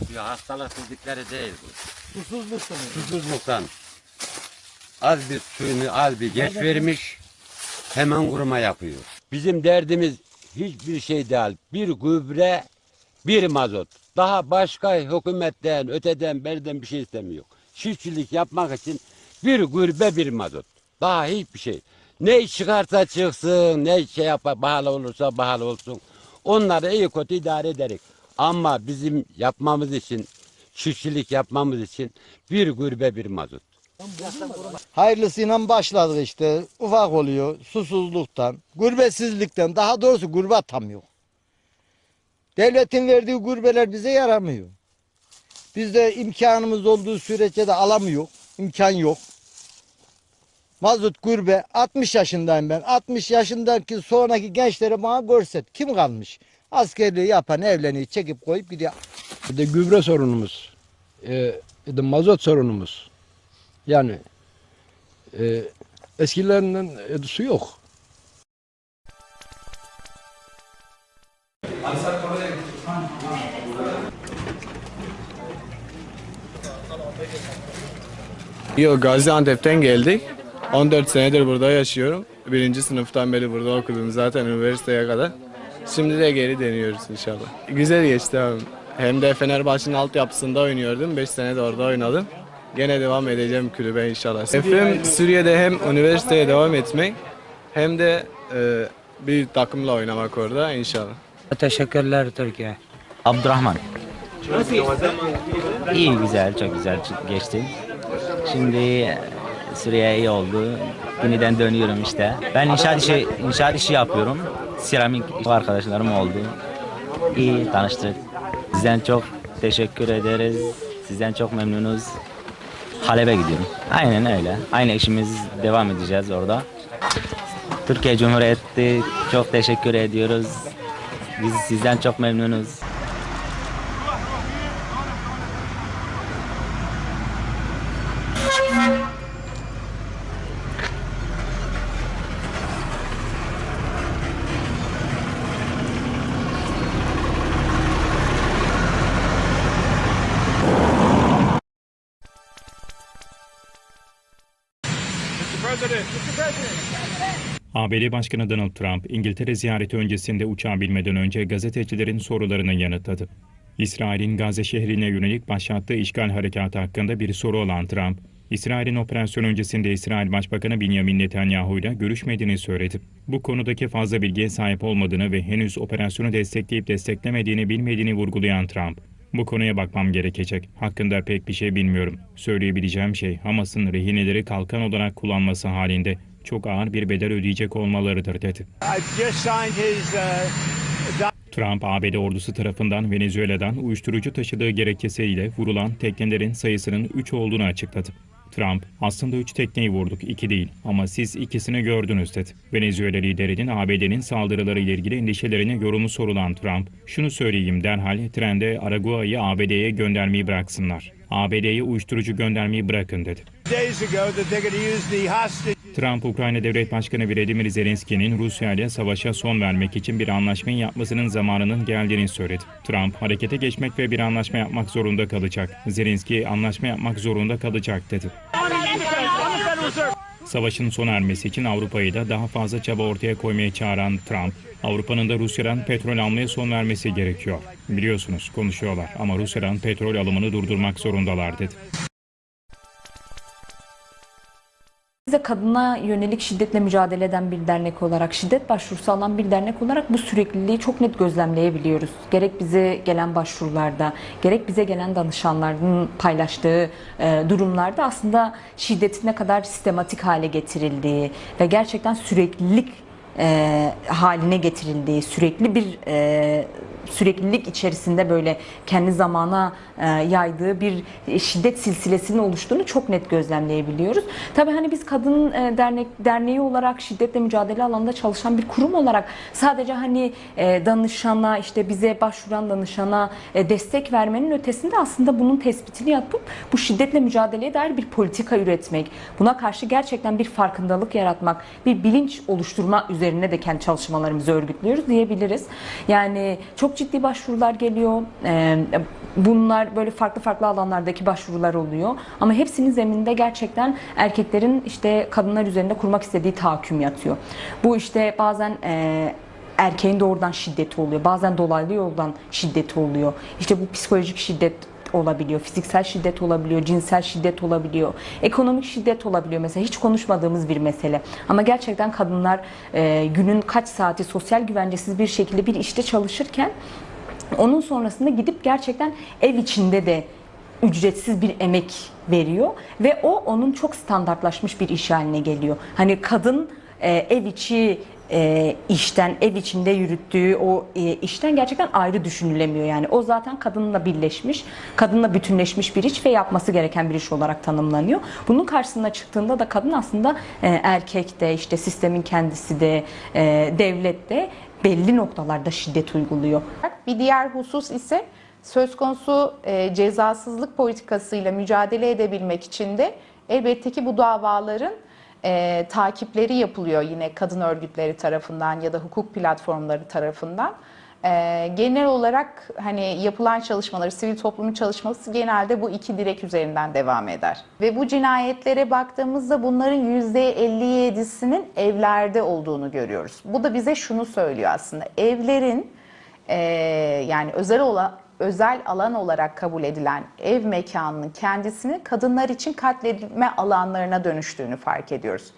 yapıyor. Hastalık dedikleri değil bu. Susuzluktan. Susuzluktan. Az bir suyunu az bir geç vermiş. Hemen kuruma yapıyor. Bizim derdimiz hiçbir şey değil. Bir gübre, bir mazot. Daha başka hükümetten, öteden, beriden bir şey istemiyor. Çiftçilik yapmak için bir gübre, bir mazot. Daha hiçbir şey. Ne çıkarsa çıksın, ne şey yapar, pahalı olursa pahalı olsun. Onları iyi kötü idare ederek. Ama bizim yapmamız için, çiftçilik yapmamız için bir gübre, bir mazot. Hayırlısıyla başladık işte. Ufak oluyor. Susuzluktan, gurbetsizlikten. Daha doğrusu gurbet tam yok. Devletin verdiği gurbeler bize yaramıyor. Biz de imkanımız olduğu sürece de alamıyor. İmkan yok. Mazot gurbe 60 yaşındayım ben. 60 yaşındaki sonraki gençlere bana görset. Kim kalmış? Askerliği yapan evleniyor çekip koyup gidiyor. Bir de gübre sorunumuz, e, bir de mazot sorunumuz. Yani e, eskilerinden e, su yok. Yok Gaziantep'ten geldik. 14 senedir burada yaşıyorum. Birinci sınıftan beri burada okudum zaten üniversiteye kadar. Şimdi de geri deniyoruz inşallah. Güzel geçti abi. Hem de Fenerbahçe'nin altyapısında oynuyordum. 5 sene de orada oynadım. Gene devam edeceğim kulübe inşallah. Hedefim Suriye'de hem üniversiteye devam etmek hem de e, bir takımla oynamak orada inşallah. Teşekkürler Türkiye. Abdurrahman. İyi güzel, çok güzel geçti. Şimdi Suriye iyi oldu. Yeniden dönüyorum işte. Ben inşaat işi, inşaat işi yapıyorum. Seramik arkadaşlarım oldu. İyi tanıştık. Sizden çok teşekkür ederiz. Sizden çok memnunuz. Halep'e gidiyorum. Aynen öyle. Aynı işimiz devam edeceğiz orada. Türkiye Cumhuriyeti çok teşekkür ediyoruz. Biz sizden çok memnunuz. ABD Başkanı Donald Trump, İngiltere ziyareti öncesinde uçağa binmeden önce gazetecilerin sorularını yanıtladı. İsrail'in Gazze şehrine yönelik başlattığı işgal harekatı hakkında bir soru olan Trump, İsrail'in operasyon öncesinde İsrail Başbakanı Benjamin Netanyahu ile görüşmediğini söyledi. Bu konudaki fazla bilgiye sahip olmadığını ve henüz operasyonu destekleyip desteklemediğini bilmediğini vurgulayan Trump, bu konuya bakmam gerekecek. Hakkında pek bir şey bilmiyorum. Söyleyebileceğim şey Hamas'ın rehineleri kalkan olarak kullanması halinde çok ağır bir bedel ödeyecek olmalarıdır dedi. Trump, ABD ordusu tarafından Venezuela'dan uyuşturucu taşıdığı gerekçesiyle vurulan teknelerin sayısının 3 olduğunu açıkladı. Trump, aslında 3 tekneyi vurduk, 2 değil ama siz ikisini gördünüz dedi. Venezuela liderinin ABD'nin saldırıları ile ilgili endişelerini yorumu sorulan Trump, şunu söyleyeyim derhal trende Aragua'yı ABD'ye göndermeyi bıraksınlar. ABD'ye uyuşturucu göndermeyi bırakın dedi. Trump, Ukrayna Devlet Başkanı Vladimir Zelenski'nin Rusya ile savaşa son vermek için bir anlaşmayı yapmasının zamanının geldiğini söyledi. Trump, harekete geçmek ve bir anlaşma yapmak zorunda kalacak. Zelenski, anlaşma yapmak zorunda kalacak dedi. Savaşın sona ermesi için Avrupa'yı da daha fazla çaba ortaya koymaya çağıran Trump, Avrupa'nın da Rusya'dan petrol almaya son vermesi gerekiyor. Biliyorsunuz konuşuyorlar ama Rusya'dan petrol alımını durdurmak zorundalar dedi. Biz de kadına yönelik şiddetle mücadele eden bir dernek olarak, şiddet başvurusu alan bir dernek olarak bu sürekliliği çok net gözlemleyebiliyoruz. Gerek bize gelen başvurularda, gerek bize gelen danışanların paylaştığı e, durumlarda aslında şiddetin ne kadar sistematik hale getirildiği ve gerçekten süreklilik e, haline getirildiği, sürekli bir e, süreklilik içerisinde böyle kendi zamana e, yaydığı bir şiddet silsilesinin oluştuğunu çok net gözlemleyebiliyoruz. Tabii hani biz kadın e, dernek derneği olarak şiddetle mücadele alanında çalışan bir kurum olarak sadece hani e, danışana işte bize başvuran danışana destek vermenin ötesinde aslında bunun tespitini yapıp bu şiddetle mücadeleye dair bir politika üretmek, buna karşı gerçekten bir farkındalık yaratmak, bir bilinç oluşturma üzerine de kendi çalışmalarımızı örgütlüyoruz diyebiliriz. Yani çok ciddi başvurular geliyor. Bunlar böyle farklı farklı alanlardaki başvurular oluyor. Ama hepsinin zemininde gerçekten erkeklerin işte kadınlar üzerinde kurmak istediği tahakküm yatıyor. Bu işte bazen erkeğin doğrudan şiddeti oluyor. Bazen dolaylı yoldan şiddeti oluyor. İşte bu psikolojik şiddet olabiliyor, fiziksel şiddet olabiliyor, cinsel şiddet olabiliyor, ekonomik şiddet olabiliyor mesela hiç konuşmadığımız bir mesele. Ama gerçekten kadınlar e, günün kaç saati sosyal güvencesiz bir şekilde bir işte çalışırken onun sonrasında gidip gerçekten ev içinde de ücretsiz bir emek veriyor ve o onun çok standartlaşmış bir iş haline geliyor. Hani kadın e, ev içi e, işten, ev içinde yürüttüğü o e, işten gerçekten ayrı düşünülemiyor. Yani o zaten kadınla birleşmiş, kadınla bütünleşmiş bir iş ve yapması gereken bir iş olarak tanımlanıyor. Bunun karşısına çıktığında da kadın aslında e, erkek de, işte sistemin kendisi de, e, devlet de belli noktalarda şiddet uyguluyor. Bir diğer husus ise söz konusu e, cezasızlık politikasıyla mücadele edebilmek için de elbette ki bu davaların e, takipleri yapılıyor yine kadın örgütleri tarafından ya da hukuk platformları tarafından. E, genel olarak hani yapılan çalışmaları, sivil toplumun çalışması genelde bu iki direk üzerinden devam eder. Ve bu cinayetlere baktığımızda bunların %57'sinin evlerde olduğunu görüyoruz. Bu da bize şunu söylüyor aslında. Evlerin e, yani özel olan özel alan olarak kabul edilen ev mekanının kendisini kadınlar için katledilme alanlarına dönüştüğünü fark ediyoruz.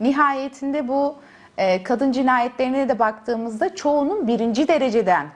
Nihayetinde bu e, kadın cinayetlerine de baktığımızda çoğunun birinci dereceden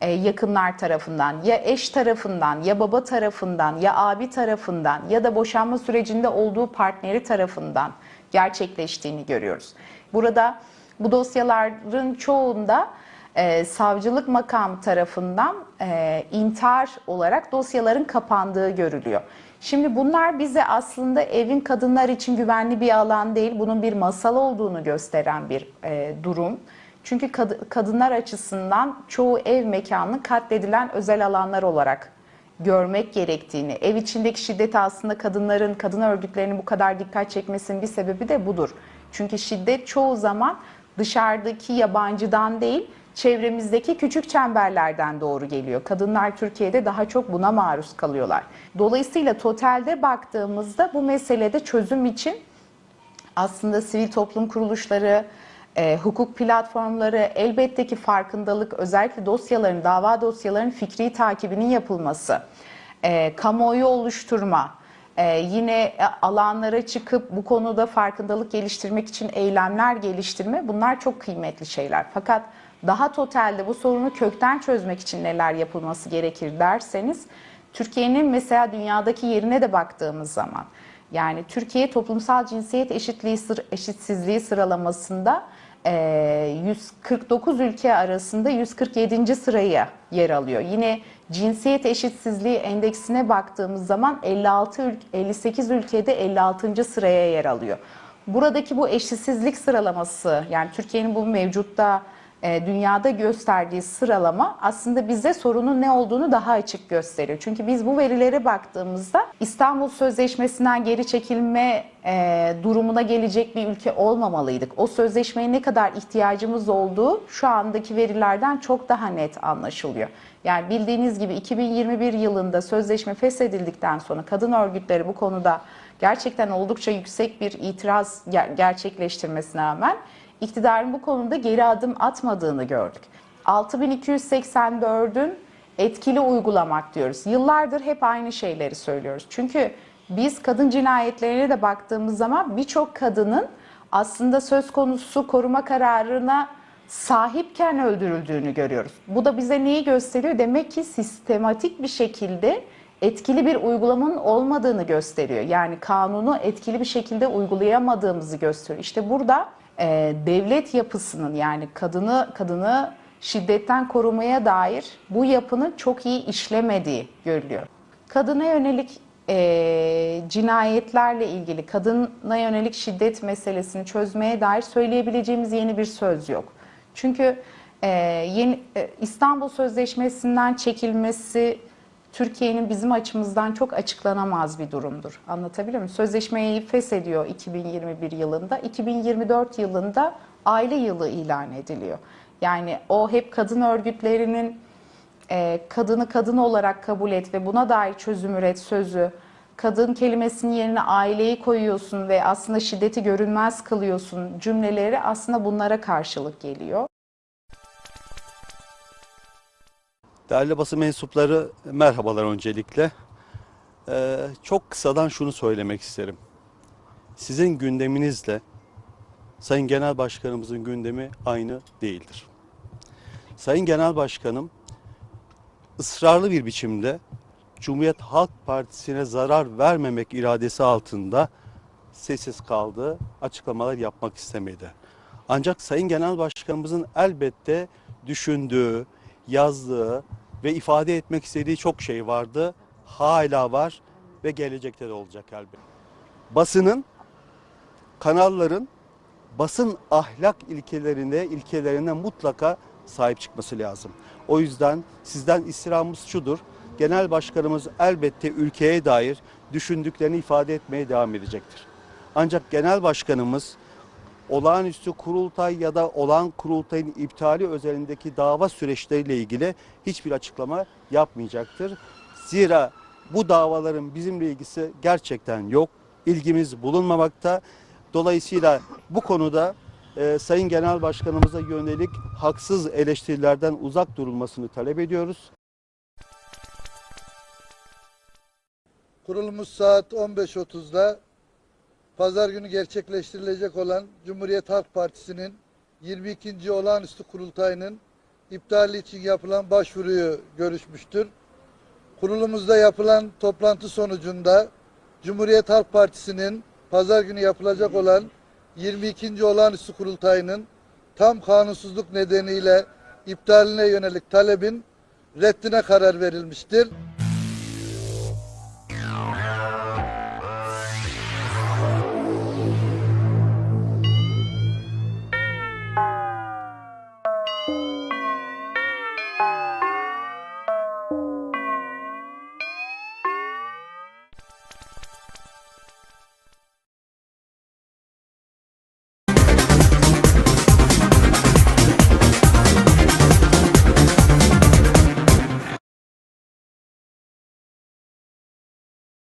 e, yakınlar tarafından ya eş tarafından ya baba tarafından ya abi tarafından ya da boşanma sürecinde olduğu partneri tarafından gerçekleştiğini görüyoruz. Burada bu dosyaların çoğunda e, savcılık makam tarafından e, intihar olarak dosyaların kapandığı görülüyor. Şimdi bunlar bize aslında evin kadınlar için güvenli bir alan değil, bunun bir masal olduğunu gösteren bir e, durum. Çünkü kad- kadınlar açısından çoğu ev mekanını katledilen özel alanlar olarak görmek gerektiğini, ev içindeki şiddeti aslında kadınların, kadın örgütlerinin bu kadar dikkat çekmesinin bir sebebi de budur. Çünkü şiddet çoğu zaman dışarıdaki yabancıdan değil, çevremizdeki küçük çemberlerden doğru geliyor. Kadınlar Türkiye'de daha çok buna maruz kalıyorlar. Dolayısıyla totalde baktığımızda bu meselede çözüm için aslında sivil toplum kuruluşları, e, hukuk platformları, elbette ki farkındalık, özellikle dosyaların, dava dosyaların fikri takibinin yapılması, e, kamuoyu oluşturma, e, yine alanlara çıkıp bu konuda farkındalık geliştirmek için eylemler geliştirme bunlar çok kıymetli şeyler. Fakat daha totalde bu sorunu kökten çözmek için neler yapılması gerekir derseniz, Türkiye'nin mesela dünyadaki yerine de baktığımız zaman, yani Türkiye toplumsal cinsiyet eşitliği eşitsizliği sıralamasında e, 149 ülke arasında 147. sıraya yer alıyor. Yine cinsiyet eşitsizliği endeksine baktığımız zaman 56 ül- 58 ülkede 56. sıraya yer alıyor. Buradaki bu eşitsizlik sıralaması yani Türkiye'nin bu mevcutta dünyada gösterdiği sıralama aslında bize sorunun ne olduğunu daha açık gösteriyor. Çünkü biz bu verilere baktığımızda İstanbul Sözleşmesi'nden geri çekilme e, durumuna gelecek bir ülke olmamalıydık. O sözleşmeye ne kadar ihtiyacımız olduğu şu andaki verilerden çok daha net anlaşılıyor. Yani bildiğiniz gibi 2021 yılında sözleşme feshedildikten sonra kadın örgütleri bu konuda gerçekten oldukça yüksek bir itiraz ger- gerçekleştirmesine rağmen iktidarın bu konuda geri adım atmadığını gördük. 6284'ün etkili uygulamak diyoruz. Yıllardır hep aynı şeyleri söylüyoruz. Çünkü biz kadın cinayetlerine de baktığımız zaman birçok kadının aslında söz konusu koruma kararına sahipken öldürüldüğünü görüyoruz. Bu da bize neyi gösteriyor? Demek ki sistematik bir şekilde etkili bir uygulamanın olmadığını gösteriyor. Yani kanunu etkili bir şekilde uygulayamadığımızı gösteriyor. İşte burada e, devlet yapısının yani kadını kadını şiddetten korumaya dair bu yapının çok iyi işlemediği görülüyor. Kadına yönelik e, cinayetlerle ilgili, kadına yönelik şiddet meselesini çözmeye dair söyleyebileceğimiz yeni bir söz yok. Çünkü e, yeni e, İstanbul Sözleşmesi'nden çekilmesi Türkiye'nin bizim açımızdan çok açıklanamaz bir durumdur. Anlatabiliyor muyum? Sözleşmeyi feshediyor 2021 yılında. 2024 yılında aile yılı ilan ediliyor. Yani o hep kadın örgütlerinin e, kadını kadın olarak kabul et ve buna dair çözüm üret sözü, kadın kelimesinin yerine aileyi koyuyorsun ve aslında şiddeti görünmez kılıyorsun cümleleri aslında bunlara karşılık geliyor. Değerli basın mensupları merhabalar öncelikle. Ee, çok kısadan şunu söylemek isterim. Sizin gündeminizle Sayın Genel Başkanımızın gündemi aynı değildir. Sayın Genel Başkanım ısrarlı bir biçimde Cumhuriyet Halk Partisi'ne zarar vermemek iradesi altında sessiz kaldı, açıklamalar yapmak istemedi. Ancak Sayın Genel Başkanımızın elbette düşündüğü, yazdığı ve ifade etmek istediği çok şey vardı. Hala var ve gelecekte de olacak elbette. Basının, kanalların basın ahlak ilkelerine, ilkelerine mutlaka sahip çıkması lazım. O yüzden sizden istirhamımız şudur. Genel Başkanımız elbette ülkeye dair düşündüklerini ifade etmeye devam edecektir. Ancak Genel Başkanımız olağanüstü kurultay ya da olağan kurultayın iptali özelindeki dava süreçleriyle ilgili hiçbir açıklama yapmayacaktır. Zira bu davaların bizimle ilgisi gerçekten yok. İlgimiz bulunmamakta. Dolayısıyla bu konuda e, Sayın Genel Başkanımıza yönelik haksız eleştirilerden uzak durulmasını talep ediyoruz. Kurulumuz saat 15.30'da pazar günü gerçekleştirilecek olan Cumhuriyet Halk Partisi'nin 22. olağanüstü kurultayının iptali için yapılan başvuruyu görüşmüştür. Kurulumuzda yapılan toplantı sonucunda Cumhuriyet Halk Partisi'nin pazar günü yapılacak olan 22. olağanüstü kurultayının tam kanunsuzluk nedeniyle iptaline yönelik talebin reddine karar verilmiştir.